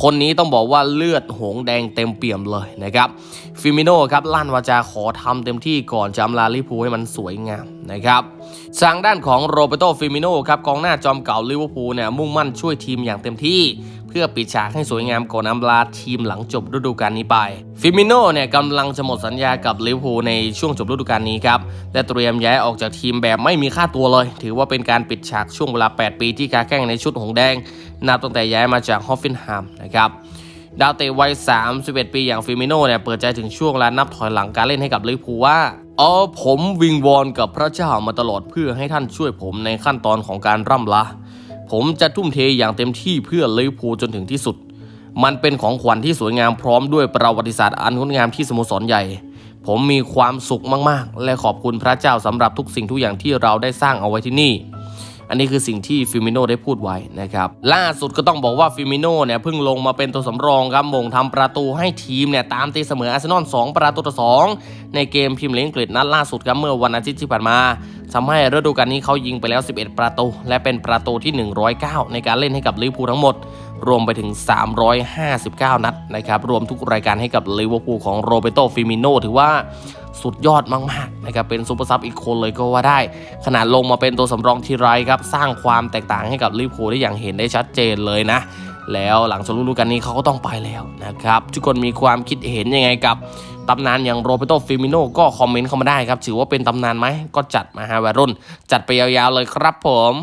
คนนี้ต้องบอกว่าเลือดหงแดงเต็มเปี่ยมเลยนะครับฟิมิโนครับลั่นวาจาขอทำเต็มที่ก่อนจอำลาลิพูให้มันสวยงามนะครับทางด้านของโรเบโตฟิมิโนครับกองหน้าจอมเก่าลิเวอร์พูลเนี่ยมุ่งมั่นช่วยทีมอย่างเต็มที่ เพื่อปิดฉากให้สวยงามก่อนอำลาทีมหลังจบฤดูกาลนี้ไป ฟิมิโน่เนี่ยกำลังจะหมดสัญญากับลิเวอร์พูลในช่วงจบฤดูกาลนี้ครับ และเตรียมย้ายออกจากทีมแบบไม่มีค่าตัวเลย ถือว่าเป็นการปิดฉากช่วงเวลา 8 ปีที่กาแข่งในชุดหงแดง นับตั้งแต่ย้ายมาจากฮอฟฟินแฮมนะครับดาวเตะวัย 31 ปีอย่างฟิมิโน่เนี่ยเปิดใจถึงช่วงและนับถอยหลังการเล่นให้กับลิเวอร์พูลว่าอ๋อผมวิงวอนกับพระเจ้ามาตลอดเพื่อให้ท่านช่วยผมในขั้นตอนของการร่ำลา ผมจะทุ่มเทอย่างเต็มที่เพื่อลิเวอร์พูลจนถึงที่สุด มันเป็นของขวัญที่สวยงามพร้อมด้วยประวัติศาสตร์อันงดงามที่สโมสรใหญ่ ผมมีความสุขมากๆ และขอบคุณพระเจ้าสำหรับทุกสิ่งทุกอย่างที่เราได้สร้างเอาไว้ที่นี่ อันนี้คือสิ่งที่ฟิมิโนได้พูดไว้นะครับล่าสุดก็ต้องบอกว่าฟิมิโนเนี่ยเพิ่งลงมาเป็นตัวสำรองครับมงทำประตูให้ทีมเนี่ยตามตีเสมออาร์เซนอล2ประตูต่อ2ในเกมพรีเมียร์ลีกอังกฤษนัดล่าสุดครับเมื่อวันอาทิตย์ที่ผ่านมาทำให้ฤดูกาลนี้เขายิงไปแล้ว 11 ประตู และเป็นประตูที่ 109 ในการเล่นให้กับลิเวอร์พูลทั้งหมด รวมไปถึง 359 นัดนะครับ รวมทุกรายการให้กับลิเวอร์พูลของโรเบโตฟิมิโนถือว่า สุดยอดมากๆนะครับเป็นซูเปอร์ซับอีกคนเลยก็ว่าได้ ขนาดลงมาเป็นตัวสำรองทีไรครับสร้างความแตกต่างให้กับลิเวอร์พูลได้อย่างเห็นได้ชัดเจนเลยนะ แล้วหลังจากฤดูกาลนี้เขาก็ต้องไปแล้วนะครับทุกคนมีความคิดเห็นยังไงกับตำนานอย่างโรเบโตฟิมิโนก็คอมเมนต์เข้ามาได้ครับถือว่าเป็นตำนานไหมก็จัดมาฮะวัยรุ่น จัดไปยาวๆเลยครับผม